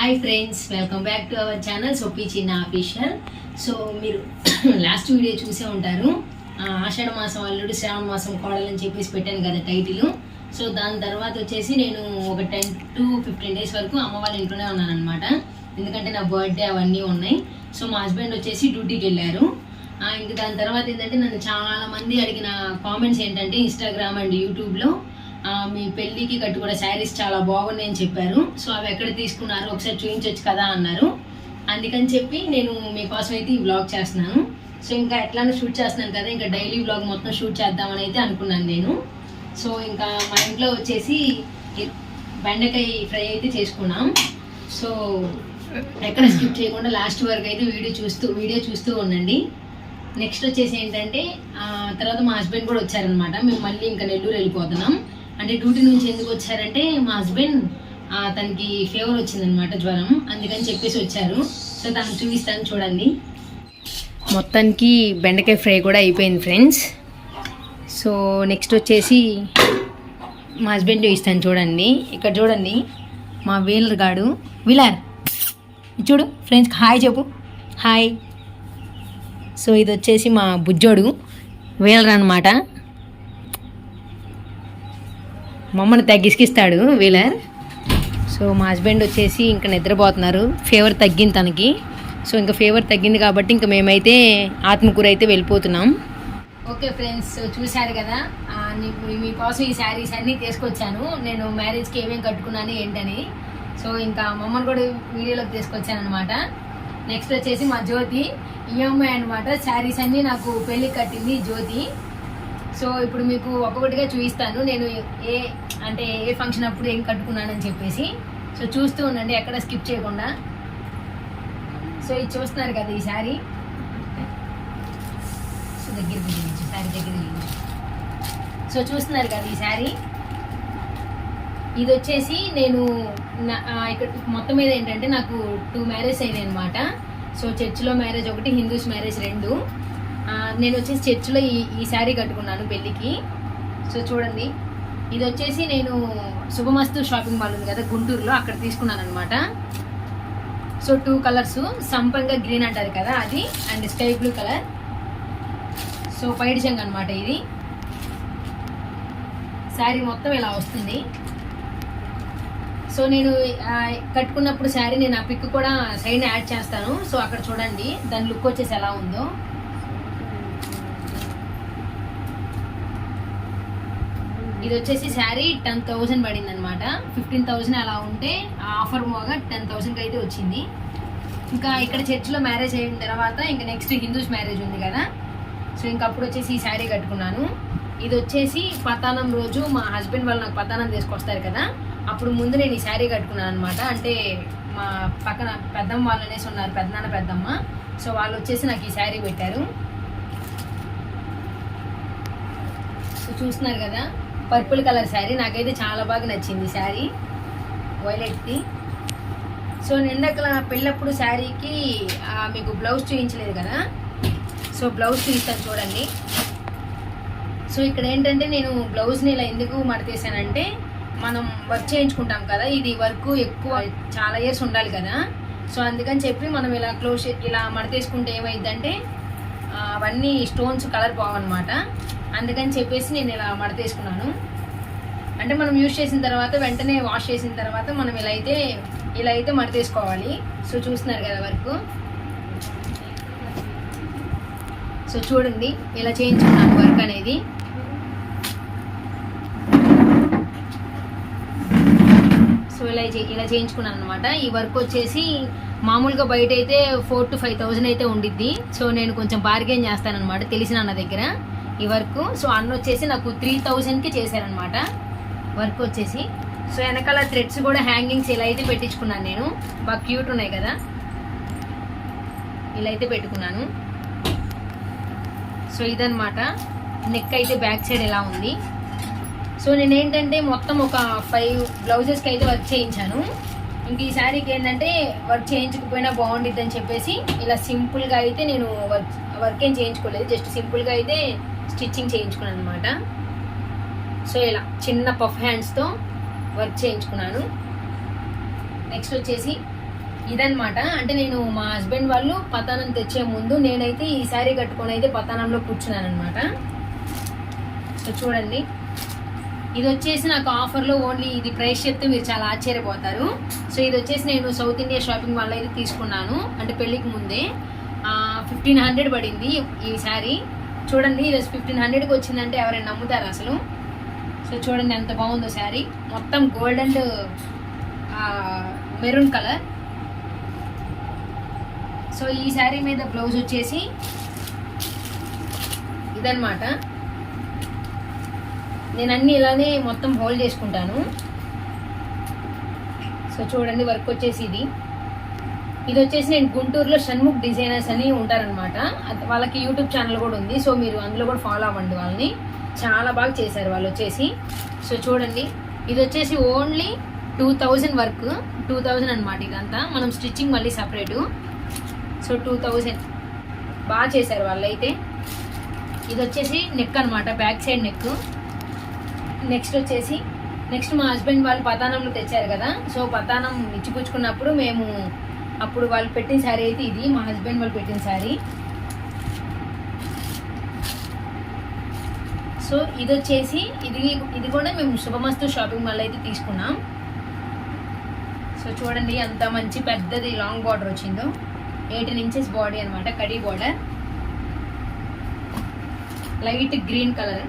Hi friends welcome back to our channel సొప్పి చిన్న official so మీరు last video చూసే ఉంటారు. ఆషాఢ మాసం అల్లుడు శ్రావణ మాసం కోడలని చెప్పేసి పెట్టాను కదా టైటిల్ సో దాని తర్వాత వచ్చేసి నేను ఒక టెన్ టు ఫిఫ్టీన్ డేస్ వరకు అమ్మ వాళ్ళ ఇంట్లోనే ఉన్నాను అనమాట ఎందుకంటే నా బర్త్డే అవన్నీ ఉన్నాయి. సో మా హస్బెండ్ వచ్చేసి డ్యూటీకి వెళ్ళారు. ఇంకా ఇంక దాని తర్వాత ఏంటంటే నన్ను చాలా మంది అడిగిన కామెంట్స్ ఏంటంటే ఇన్స్టాగ్రామ్ అండ్ యూట్యూబ్లో మీ పెళ్ళికి కూడా శారీస్ చాలా బాగున్నాయని చెప్పారు. సో అవి ఎక్కడ తీసుకున్నారు? ఒకసారి చూపించవచ్చు కదా అన్నారు. అందుకని చెప్పి నేను మీకోసం అయితే ఈ వ్లాగ్ చేస్తున్నాను. సో ఇంకా ఎట్లానో షూట్ చేస్తున్నాను కదా ఇంకా డైలీ బ్లాగ్ మొత్తం షూట్ చేద్దామని అయితే అనుకున్నాను నేను. సో ఇంకా మా ఇంట్లో వచ్చేసి బెండకాయ ఫ్రై అయితే చేసుకున్నాం. సో ఎక్కడ స్కిప్ చేయకుండా లాస్ట్ వరకు అయితే వీడియో చూస్తూ వీడియో చూస్తూ ఉండండి. నెక్స్ట్ వచ్చేసి ఏంటంటే తర్వాత మా హస్బెండ్ కూడా వచ్చారనమాట మేము మళ్ళీ ఇంకా నెల్లూరు వెళ్ళిపోతున్నాం. అంటే డ్యూటీ నుంచి ఎందుకు వచ్చారంటే మా హస్బెండ్ తనకి ఫీవర్ వచ్చిందనమాట జ్వరం. అందుకని చెప్పేసి వచ్చారు. సో తను చూపిస్తాను చూడండి. మొత్తానికి బెండకాయ ఫ్రై కూడా అయిపోయింది ఫ్రెండ్స్. సో నెక్స్ట్ వచ్చేసి మా హస్బెండ్ చూపిస్తాను చూడండి. ఇక్కడ చూడండి మా వీలర్ గాడు. వీలర్ చూడు ఫ్రెండ్స్కి హాయ్ చెప్పు. హాయ్. సో ఇది వచ్చేసి మా బుజ్జోడు వీలర్ అనమాట మమ్మల్ని తగ్గిసికిస్తాడు వీలర్. సో మా హస్బెండ్ వచ్చేసి ఇంకా నిద్రపోతున్నారు. ఫీవర్ తగ్గింది తనకి. సో ఇంకా ఫీవర్ తగ్గింది కాబట్టి ఇంకా మేమైతే ఆత్మకూర అయితే వెళ్ళిపోతున్నాం. ఓకే ఫ్రెండ్స్ చూశారు కదా? మీ- మీకోసం ఈ శారీస్ అన్నీ తీసుకొచ్చాను. నేను మ్యారేజ్కి ఏమేమి కట్టుకున్నాను ఏంటని. సో ఇంకా మమ్మల్ని కూడా వీడియోలోకి తీసుకొచ్చాను అనమాట నెక్స్ట్ వచ్చేసి మా జ్యోతి. ఈఎంఐ అనమాట శారీస్ అన్నీ నాకు పెళ్ళికి కట్టింది జ్యోతి. సో ఇప్పుడు మీకు ఒక్కొక్కటిగా చూపిస్తాను. నేను ఏ అంటే ఏ ఫంక్షన్ అప్పుడు ఏం కట్టుకున్నానని చెప్పేసి. సో చూస్తూ ఉండండి ఎక్కడ స్కిప్ చేయకుండా. సో ఇది చూస్తున్నారు కదా ఈ శారీ. సో దగ్గర చూపించు శారీ దగ్గర సో చూస్తున్నారు కదా ఈ శారీ. ఇది వచ్చేసి నేను నా- ఇక్కడ మొత్తం మీద ఏంటంటే నాకు టూ మ్యారేజ్ అయినాయి అనమాట సో చర్చిలో మ్యారేజ్ ఒకటి హిందూస్ మ్యారేజ్ రెండు. నేను వచ్చేసి చర్చిలో ఈ ఈ శారీ కట్టుకున్నాను పెళ్ళికి. సో చూడండి ఇది వచ్చేసి నేను శుభమస్తు షాపింగ్ మాల్ ఉంది కదా గుంటూరులో అక్కడ తీసుకున్నాను అనమాట సో టూ కలర్స్ సంపంగా గ్రీన్ అంటారు కదా అది and sky blue colour. So పైడ్ జంగ్ అనమాట ఇది. శారీ మొత్తం ఇలా వస్తుంది. సో నేను కట్టుకున్నప్పుడు శారీ నేను ఆ పిక్ కూడా సైడ్ యాడ్ చేస్తాను. సో అక్కడ చూడండి దాని లుక్ వచ్చేసి ఎలా ఉందో. ఇది వచ్చేసి శారీ టెన్ థౌసండ్ పడింది అనమాట ఫిఫ్టీన్ థౌసండ్ అలా ఉంటే ఆఫర్ మోగా టెన్ థౌసండ్కి అయితే వచ్చింది. ఇంకా ఇక్కడ చర్చిలో మ్యారేజ్ అయిన తర్వాత ఇంకా నెక్స్ట్ హిందూస్ మ్యారేజ్ ఉంది కదా. సో ఇంకా అప్పుడు వచ్చేసి ఈ శారీ కట్టుకున్నాను. ఇది వచ్చేసి పతానం రోజు మా హస్బెండ్ వాళ్ళు నాకు పతానం తీసుకొస్తారు కదా. అప్పుడు ముందు నేను ఈ శారీ కట్టుకున్నాను అనమాట అంటే మా పక్కన పెద్దమ్మ వాళ్ళు అనేసి ఉన్నారు పెద్దనాన్న పెద్దమ్మ. సో వాళ్ళు వచ్చేసి నాకు ఈ శారీ పెట్టారు. సో చూస్తున్నారు కదా. పర్పుల్ కలర్ శారీ నాకైతే చాలా బాగా నచ్చింది శారీ. వైలెట్ది సో నిన్నకల పెళ్ళప్పుడు శారీకి మీకు బ్లౌజ్ చూపించలేదు కదా? సో బ్లౌజ్ చూపిస్తాను చూడండి. సో ఇక్కడ ఏంటంటే నేను బ్లౌజ్ని ఇలా ఎందుకు మడతేసానంటే మనం వర్క్ చేయించుకుంటాం కదా ఇది వర్క్ ఎక్కువ చాలా ఇయర్స్ ఉండాలి కదా. సో అందుకని చెప్పి మనం ఇలా క్లోజ్ ఇలా మడతేసుకుంటే ఏమైందంటే అవన్నీ స్టోన్స్ కలర్ పోవన్నమాట. అందుకని చెప్పేసి నేను ఇలా మడతేసుకున్నాను అంటే మనం యూజ్ చేసిన తర్వాత వెంటనే వాష్ చేసిన తర్వాత మనం ఇలా అయితే ఇలా అయితే మడతేసుకోవాలి సో చూస్తున్నారు కదా వర్క్. సో చూడండి ఇలా చేయించుకున్నాను వర్క్ అనేది. సో ఇలా ఇలా చేయించుకున్నాను అనమాట ఈ వర్క్ వచ్చేసి మామూలుగా బయట అయితే ఫోర్ టు ఫైవ్ థౌజండ్ అయితే ఉండిద్ది. సో నేను కొంచెం బార్గెన్ చేస్తానన్నమాట తెలిసిన అన్న దగ్గర. ఈ వర్క్. సో అన్న వచ్చేసి నాకు త్రీ థౌజండ్కి చేశారనమాట వర్క్ వచ్చేసి. సో వెనకాల థ్రెడ్స్ కూడా హ్యాంగింగ్స్ ఇలా అయితే పెట్టించుకున్నాను నేను. బాగా క్యూట్ ఉన్నాయి కదా. ఇలా అయితే పెట్టుకున్నాను. సో ఇదనమాట నెక్ అయితే బ్యాక్ సైడ్ ఎలా ఉంది. సో నేను ఏంటంటే మొత్తం ఒక ఫైవ్ బ్లౌజెస్కి అయితే వర్క్ చేయించాను. ఇంక ఈ శారీకి ఏంటంటే వర్క్ చేయించకపోయినా బాగుండిద్ది అని చెప్పేసి ఇలా సింపుల్గా అయితే నేను వర్క్ వర్క్ ఏం చేయించుకోలేదు. జస్ట్ సింపుల్గా అయితే స్టిచ్చింగ్ చేయించుకున్నాను అనమాట సో ఇలా చిన్న పఫ్ హ్యాండ్స్తో వర్క్ చేయించుకున్నాను. నెక్స్ట్ వచ్చేసి ఇదనమాట అంటే నేను మా హస్బెండ్ వాళ్ళు పతానం తెచ్చే ముందు నేనైతే ఈ శారీ కట్టుకొని అయితే పతానంలో కూర్చున్నాను అనమాట సో చూడండి. ఇది వచ్చేసి నాకు ఆఫర్లో ఓన్లీ ఇది ప్రైస్ చెప్తే మీరు చాలా ఆశ్చర్యపోతారు. సో ఇది వచ్చేసి నేను సౌత్ ఇండియా షాపింగ్ మాల్ అయితే తీసుకున్నాను. అంటే పెళ్ళికి ముందే. ఫిఫ్టీన్ హండ్రెడ్ పడింది ఈ శారీ. చూడండి ఈరోజు ఫిఫ్టీన్ హండ్రెడ్కి వచ్చిందంటే ఎవరైనా నమ్ముతారు అసలు? సో చూడండి ఎంత బాగుందో శారీ. మొత్తం gold and maroon colour. So ఈ శారీ మీద బ్లౌజ్ వచ్చేసి ఇదన్నమాట. నేను అన్ని ఇలానే మొత్తం హోల్డ్ చేసుకుంటాను. సో చూడండి వర్క్ వచ్చేసి ఇది. ఇది వచ్చేసి నేను గుంటూరులో షణ్ముఖ్ డిజైనర్స్ అని ఉంటారనమాట వాళ్ళకి యూట్యూబ్ ఛానల్ కూడా ఉంది. సో మీరు అందులో కూడా ఫాలో అవ్వండి వాళ్ళని. చాలా బాగా చేశారు వాళ్ళు వచ్చేసి. సో చూడండి. ఇది వచ్చేసి only two thousand work two thousand అనమాట ఇదంతా. మనం స్టిచ్చింగ్ మళ్ళీ సపరేటు సో టూ థౌజండ్ బాగా చేశారు వాళ్ళైతే. ఇది వచ్చేసి నెక్ అనమాట బ్యాక్ సైడ్ నెక్ నెక్స్ట్ వచ్చేసి నెక్స్ట్ మా హస్బెండ్ వాళ్ళు పతానంలో తెచ్చారు కదా. సో పతానం ఇచ్చిపుచ్చుకున్నప్పుడు మేము అప్పుడు వాళ్ళు పెట్టిన శారీ అయితే ఇది మా హస్బెండ్ వాళ్ళు పెట్టిన శారీ. సో ఇది వచ్చేసి ఇది ఇది కూడా మేము శుభమస్తు షాపింగ్ మాల్ అయితే తీసుకున్నాం. సో చూడండి అంత మంచి పెద్దది లాంగ్ బార్డర్ వచ్చిందో. ఎయిటీన్ ఇంచెస్ బాడీ అనమాట khadi border light green colour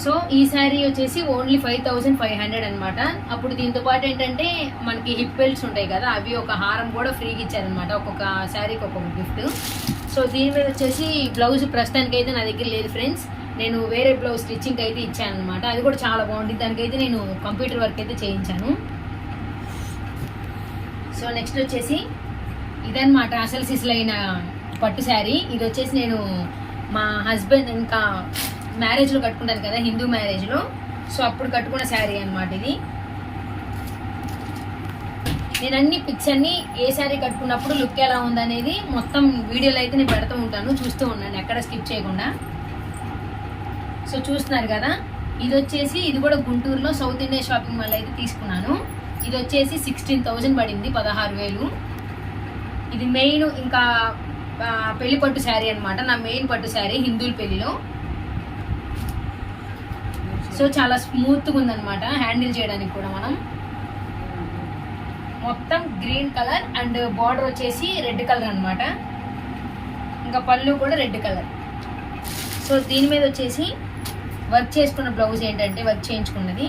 so ఈ శారీ వచ్చేసి only five thousand five hundred అనమాట అప్పుడు దీంతో పాటు ఏంటంటే మనకి హిప్ బెల్ట్స్ ఉంటాయి కదా అవి ఒక హారం కూడా ఫ్రీగా ఇచ్చారనమాట ఒక్కొక్క శారీకి ఒక్కొక్క గిఫ్ట్ సో దీని మీద వచ్చేసి బ్లౌజ్ ప్రస్తుతానికి అయితే నా దగ్గర లేదు ఫ్రెండ్స్. నేను వేరే బ్లౌజ్ స్టిచ్చింగ్ అయితే ఇచ్చాను అనమాట అది కూడా చాలా బాగుంది దానికైతే నేను కంప్యూటర్ వర్క్ అయితే చేయించాను. సో నెక్స్ట్ వచ్చేసి ఇదనమాట అసలు సిసలైన పట్టు శారీ. ఇది వచ్చేసి నేను మా హస్బెండ్ ఇంకా మ్యారేజ్లో కట్టుకుంటారు కదా హిందూ మ్యారేజ్లో సో అప్పుడు కట్టుకున్న శారీ అనమాట ఇది. నేను అన్ని పిక్స్ అన్ని ఏ శారీ కట్టుకున్నప్పుడు లుక్ ఎలా ఉందనేది మొత్తం వీడియోలో అయితే నేను పెడుతూ ఉంటాను చూస్తూ ఉన్నాను ఎక్కడ స్కిప్ చేయకుండా. సో చూస్తున్నారు కదా ఇది వచ్చేసి ఇది కూడా గుంటూరులో సౌత్ ఇండియా షాపింగ్ మాల్ అయితే తీసుకున్నాను. ఇది వచ్చేసి సిక్స్టీన్ థౌజండ్ పడింది పదహారు వేలు. ఇది మెయిన్ ఇంకా పెళ్ళి పట్టు శారీ అనమాట నా మెయిన్ పట్టు శారీ హిందువుల పెళ్ళిలో. సో చాలా స్మూత్గా ఉందన్నమాట. హ్యాండిల్ చేయడానికి కూడా మనం. మొత్తం గ్రీన్ కలర్ అండ్ బార్డర్ వచ్చేసి రెడ్ కలర్ అనమాట ఇంకా పళ్ళు కూడా రెడ్ కలర్ సో దీని మీద వచ్చేసి వర్క్ చేసుకున్న బ్లౌజ్ ఏంటంటే వర్క్ చేయించుకున్నది.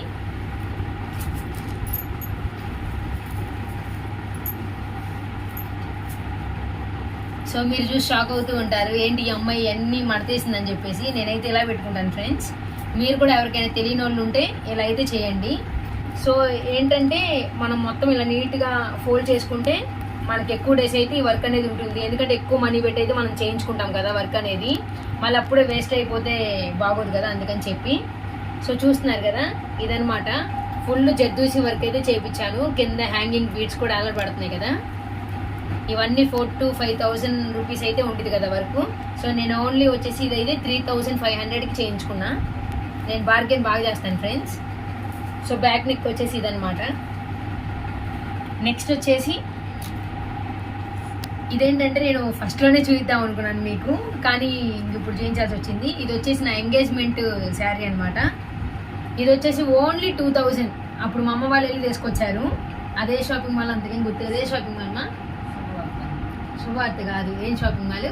సో మీరు చూసి షాక్ అవుతూ ఉంటారు ఏంటి ఈ అమ్మాయి అన్నీ మడతేసిందని చెప్పేసి నేనైతే ఇలా పెట్టుకుంటాను ఫ్రెండ్స్ మీరు కూడా ఎవరికైనా తెలియని వాళ్ళు ఉంటే ఇలా అయితే చేయండి. సో ఏంటంటే మనం మొత్తం ఇలా నీట్గా ఫోల్డ్ చేసుకుంటే మనకి ఎక్కువ డేస్ అయితే ఈ వర్క్ అనేది ఉంటుంది. ఎందుకంటే ఎక్కువ మనీ పెట్టి అయితే మనం చేయించుకుంటాం కదా వర్క్ అనేది. మళ్ళీ అప్పుడే వేస్ట్ అయిపోతే బాగోదు కదా అందుకని చెప్పి. సో చూస్తున్నారు కదా? ఇదనమాట ఫుల్ జద్దూసి వర్క్ అయితే చేయించాను. కింద హ్యాంగింగ్ బీడ్స్ కూడా అలా పడుతున్నాయి కదా. ఇవన్నీ four to five thousand rupees అయితే ఉంటుంది కదా వరకు. సో నేను ఓన్లీ వచ్చేసి ఇదైతే త్రీ థౌజండ్ ఫైవ్ హండ్రెడ్కి చేయించుకున్నా. నేను బార్గెన్ బాగా చేస్తాను ఫ్రెండ్స్ సో బ్యాక్ నెక్ వచ్చేసి ఇదనమాట నెక్స్ట్ వచ్చేసి ఇదేంటంటే నేను ఫస్ట్లోనే చూద్దాం అనుకున్నాను మీకు కానీ ఇప్పుడు చేయించాల్సి వచ్చింది. ఇది వచ్చేసి నా ఎంగేజ్మెంట్ శారీ అనమాట ఇది వచ్చేసి ఓన్లీ టూ థౌజండ్ అప్పుడు మా అమ్మ వాళ్ళు వెళ్ళి తీసుకొచ్చారు. అదే షాపింగ్ మాల్ అంతకేం గుర్తు అదే షాపింగ్ మాల్ మా? శుభార్త కాదు. ఏం షాపింగ్ మాల్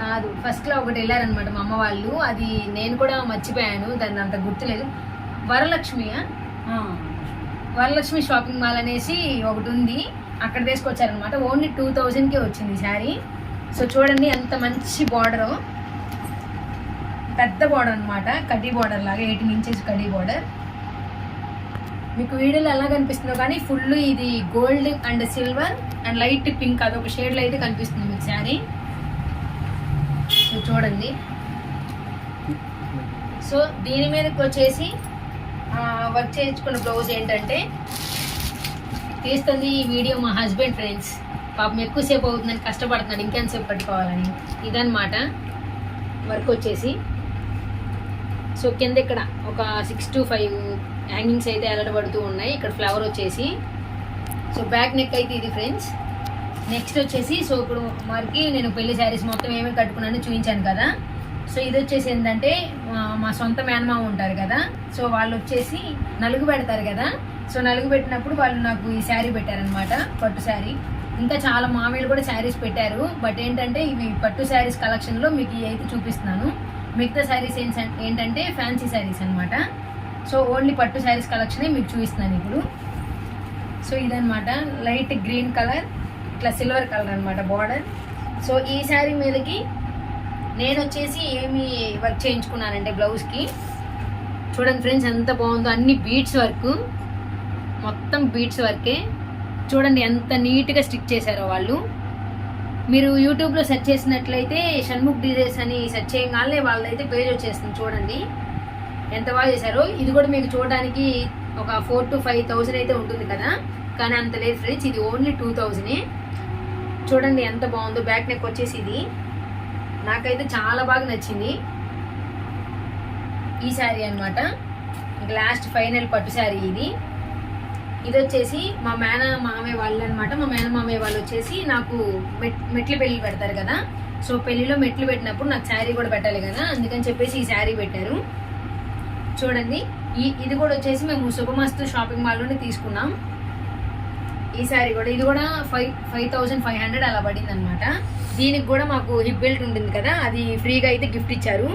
కాదు. ఫస్ట్లో ఒకటి వెళ్ళారనమాట మా అమ్మ వాళ్ళు. అది నేను కూడా మర్చిపోయాను. దాన్ని అంత గుర్తులేదు. వరలక్ష్మియా వరలక్ష్మి. షాపింగ్ మాల్ అనేసి ఒకటి ఉంది. అక్కడ తీసుకొచ్చారనమాట ఓన్లీ టూ థౌజండ్కే వచ్చింది శారీ సో చూడండి ఎంత మంచి బార్డర్ పెద్ద బార్డర్ అనమాట కడ్డీ బార్డర్ లాగా ఎయిటీన్ ఇంచెస్ కడ్డీ బార్డర్ మీకు వీడియోలో ఎలా కనిపిస్తుందో కానీ ఫుల్ ఇది gold and silver and light pink అదొక షేడ్లో అయితే కనిపిస్తుంది మీకు శారీ చూడండి. సో దీని మీదకి వచ్చేసి వర్క్ చేయించుకున్న బ్లౌజ్ ఏంటంటే తీస్తుంది ఈ వీడియో మా హస్బెండ్ ఫ్రెండ్స్ పాపం ఎక్కువసేపు అవుతుందని కష్టపడుతున్నాడు ఇంకెంతసేపు పట్టుకోవాలని. ఇదనమాట వర్క్ వచ్చేసి. సో కింద ఇక్కడ ఒక సిక్స్ టు ఫైవ్ హ్యాంగింగ్స్ అయితే ఎలడబడుతూ ఉన్నాయి. ఇక్కడ ఫ్లవర్ వచ్చేసి. సో బ్యాక్ నెక్ అయితే ఇది ఫ్రెండ్స్ నెక్స్ట్ వచ్చేసి సో ఇప్పుడు మరికి నేను పెళ్ళి శారీస్ మొత్తం ఏమేమి కట్టుకున్నానో చూపించాను కదా. సో ఇది వచ్చేసి ఏంటంటే మా- సొంత మేనమామ ఉంటారు కదా. సో వాళ్ళు వచ్చేసి నలుగు పెడతారు కదా. సో నలుగు పెట్టినప్పుడు వాళ్ళు నాకు ఈ శారీ పెట్టారనమాట పట్టు శారీ. ఇంకా చాలా మామయ్యలు కూడా శారీస్ పెట్టారు. బట్ ఏంటంటే ఇవి పట్టు శారీస్ కలెక్షన్లో మీకు ఇవి అయితే చూపిస్తున్నాను. మిగతా శారీస్ ఏంటంటే ఫ్యాన్సీ శారీస్ అనమాట సో ఓన్లీ పట్టు శారీస్ కలెక్షనే మీకు చూపిస్తున్నాను ఇప్పుడు. సో ఇదనమాట లైట్ గ్రీన్ కలర్. ఇట్లా సిల్వర్ కలర్ అనమాట బార్డర్. సో ఈ శారీ మీదకి నేను వచ్చేసి ఏమి వర్క్ చేయించుకున్నానంటే బ్లౌజ్కి చూడండి ఫ్రెండ్స్ ఎంత బాగుందో అన్ని బీట్స్ వర్క్ మొత్తం బీట్స్ వర్కే చూడండి ఎంత నీట్గా స్టిక్ చేశారో వాళ్ళు. మీరు యూట్యూబ్లో సెర్చ్ చేసినట్లయితే షణ్ముఖ్ డిజైన్స్ అని సెర్చ్ చేయగానే వాళ్ళైతే పేజ్ వచ్చేస్తుంది చూడండి. ఎంత బాగా చేశారో. ఇది కూడా మీకు చూడడానికి ఒక ఫోర్ టు ఫైవ్ థౌజండ్ అయితే ఉంటుంది కదా. కానీ అంత లేదు ఫ్రెండ్స్. ఇది ఓన్లీ టూ థౌజండే చూడండి ఎంత బాగుందో బ్యాక్ నెక్ వచ్చేసి ఇది నాకైతే చాలా బాగా నచ్చింది. ఈ శారీ అనమాట లాస్ట్ ఫైనల్ పట్టు శారీ ఇది. ఇది వచ్చేసి మా మేన మామయ్య వాళ్ళు అనమాట మా మేన మామయ్య వాళ్ళు వచ్చేసి నాకు మెట్ మెట్లు పెళ్ళి పెడతారు కదా. సో పెళ్ళిలో మెట్లు పెట్టినప్పుడు నాకు శారీ కూడా పెట్టాలి కదా. అందుకని చెప్పేసి ఈ శారీ పెట్టారు. చూడండి. ఈ ఇది కూడా వచ్చేసి మేము శుభమస్తు షాపింగ్ మాల్లోనే తీసుకున్నాం. ఈ శారీ కూడా ఇది కూడా five five thousand five hundred అలా పడింది అనమాట దీనికి కూడా మాకు హిప్ బెల్ట్ ఉంటుంది కదా అది ఫ్రీగా అయితే గిఫ్ట్ ఇచ్చారు.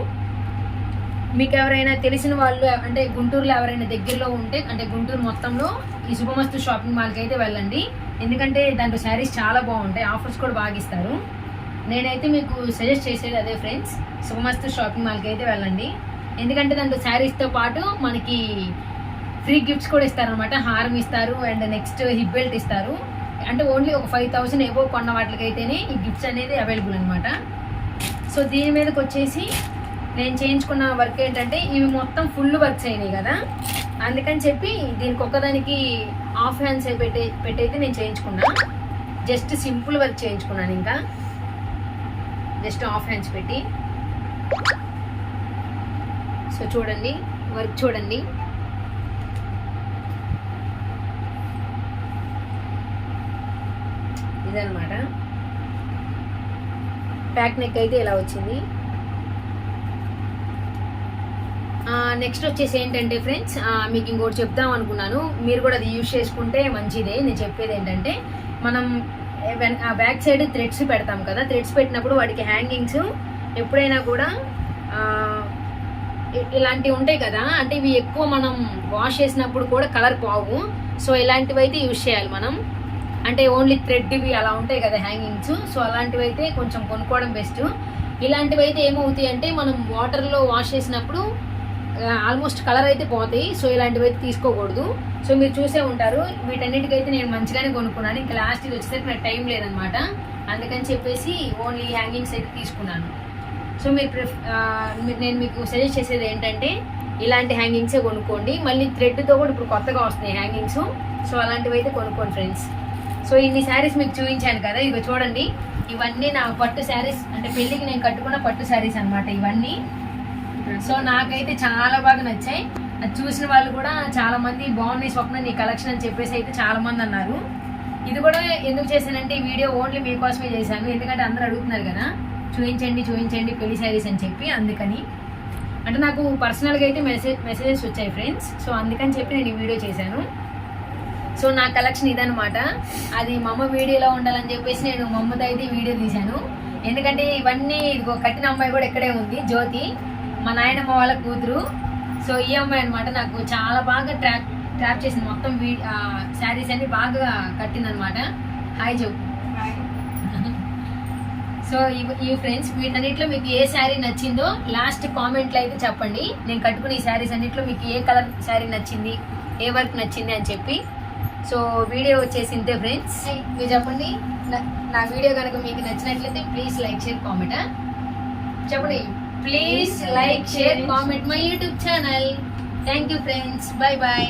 మీకు ఎవరైనా తెలిసిన వాళ్ళు అంటే గుంటూరులో ఎవరైనా దగ్గరలో ఉంటే అంటే గుంటూరు మొత్తంలో ఈ శుభమస్తు షాపింగ్ మాల్కి అయితే వెళ్ళండి. ఎందుకంటే దాంట్లో శారీస్ చాలా బాగుంటాయి ఆఫర్స్ కూడా బాగా ఇస్తారు. నేనైతే మీకు సజెస్ట్ చేసేది అదే ఫ్రెండ్స్ శుభమస్తు షాపింగ్ మాల్కి అయితే వెళ్ళండి. ఎందుకంటే దాంట్లో శారీస్తో పాటు మనకి ఫ్రీ గిఫ్ట్స్ కూడా ఇస్తారనమాట హారం ఇస్తారు అండ్ నెక్స్ట్ హిప్ బెల్ట్ ఇస్తారు. అంటే ఓన్లీ ఒక ఫైవ్ థౌసండ్ ఏవో కొన్న వాటికైతేనే ఈ గిఫ్ట్స్ అనేది అవైలబుల్ అనమాట సో దీని మీదకి వచ్చేసి నేను చేయించుకున్న వర్క్ ఏంటంటే ఇవి మొత్తం ఫుల్ వర్క్స్ అయినాయి కదా. అందుకని చెప్పి దీనికి ఒక్కదానికి హాఫ్ హ్యాండ్స్ పెట్టే పెట్టయితే నేను చేయించుకున్నా. జస్ట్ సింపుల్ వర్క్ చేయించుకున్నాను ఇంకా. జస్ట్ హాఫ్ హ్యాండ్స్ పెట్టి. సో చూడండి వర్క్ చూడండి. ఇదనమాట బ్యాక్ నెక్ అయితే ఇలా వచ్చింది. నెక్స్ట్ వచ్చేసి ఏంటంటే ఫ్రెండ్స్ మీకు ఇంకోటి చెప్దాం అనుకున్నాను. మీరు కూడా అది యూజ్ చేసుకుంటే మంచిదే. నేను చెప్పేది ఏంటంటే మనం బ్యాక్ సైడ్ థ్రెడ్స్ పెడతాం కదా థ్రెడ్స్ పెట్టినప్పుడు వాటికి హ్యాంగింగ్స్ ఎప్పుడైనా కూడా ఇలాంటివి ఉంటాయి కదా అంటే ఇవి ఎక్కువ మనం వాష్ చేసినప్పుడు కూడా కలర్ పోవు. సో ఇలాంటివి అయితే యూజ్ చేయాలి మనం. అంటే ఓన్లీ థ్రెడ్ ఇవి అలా ఉంటాయి కదా హ్యాంగింగ్స్ సో అలాంటివి అయితే కొంచెం కొనుక్కోవడం బెస్ట్ ఇలాంటివి అయితే ఏమవుతాయి అంటే మనం వాటర్లో వాష్ చేసినప్పుడు ఆల్మోస్ట్ కలర్ అయితే పోతాయి. సో ఇలాంటివి అయితే తీసుకోకూడదు. సో మీరు చూసే ఉంటారు. వీటన్నిటికైతే నేను మంచిగానే కొనుక్కున్నాను. ఇంకా లాస్ట్ ఇది వచ్చేసరికి నాకు టైం లేదనమాట అందుకని చెప్పేసి ఓన్లీ హ్యాంగింగ్స్ అయితే తీసుకున్నాను. సో మీరు ప్రిఫ్ నేను మీకు సజెస్ట్ చేసేది ఏంటంటే ఇలాంటి హ్యాంగింగ్సే కొనుక్కోండి. మళ్ళీ థ్రెడ్తో కూడా ఇప్పుడు కొత్తగా వస్తున్నాయి హ్యాంగింగ్స్ సో అలాంటివి అయితే కొనుక్కోండి ఫ్రెండ్స్ సో ఇన్ని శారీస్ మీకు చూపించాను కదా ఇవి చూడండి. ఇవన్నీ నా పట్టు శారీస్ అంటే పెళ్ళికి నేను కట్టుకున్న పట్టు శారీస్ అన్నమాట ఇవన్నీ. సో నాకైతే చాలా బాగా నచ్చాయి. అది చూసిన వాళ్ళు కూడా చాలా మంది బాగున్నాయి స్వప్న నీ కలెక్షన్ అని చెప్పేసి అయితే చాలా మంది అన్నారు. ఇది కూడా ఎందుకు చేశానంటే ఈ వీడియో ఓన్లీ మీకోసమే చేశాను. ఎందుకంటే అందరూ అడుగుతున్నారు కదా చూపించండి చూపించండి పెళ్ళి శారీస్ అని చెప్పి అందుకని. అంటే నాకు పర్సనల్గా అయితే మెసేజ్ మెసేజెస్ వచ్చాయి ఫ్రెండ్స్ సో అందుకని చెప్పి నేను ఈ వీడియో చేశాను. సో నా కలెక్షన్ ఇదనమాట అది మా అమ్మ వీడియోలో ఉండాలని చెప్పేసి నేను మా అమ్మతో అయితే వీడియో తీశాను. ఎందుకంటే ఇవన్నీ ఇదిగో కట్టిన అమ్మాయి కూడా ఇక్కడే ఉంది జ్యోతి. మా నాయనమ్మ వాళ్ళ కూతురు. సో ఈ అమ్మాయి అనమాట నాకు చాలా బాగా ట్రాప్ ట్రాప్ చేసింది. మొత్తం వీ శారీస్ అన్ని బాగా కట్టిందనమాట హాయ్ చెప్పు సో ఈ ఫ్రెండ్స్ వీటన్నిటిలో మీకు ఏ శారీ నచ్చిందో లాస్ట్ కామెంట్లో అయితే చెప్పండి. నేను కట్టుకున్న ఈ శారీస్ అన్నిట్లో మీకు ఏ కలర్ శారీ నచ్చింది ఏ వర్క్ నచ్చింది అని చెప్పి. సో వీడియో వచ్చేసి ఇంతే ఫ్రెండ్స్ మీరు చెప్పండి. నా- వీడియో కనుక మీకు నచ్చినట్లయితే ప్లీజ్ లైక్ షేర్ కామెంట్ చెప్పండి. Please like share comment my YouTube channel thank you friends bye bye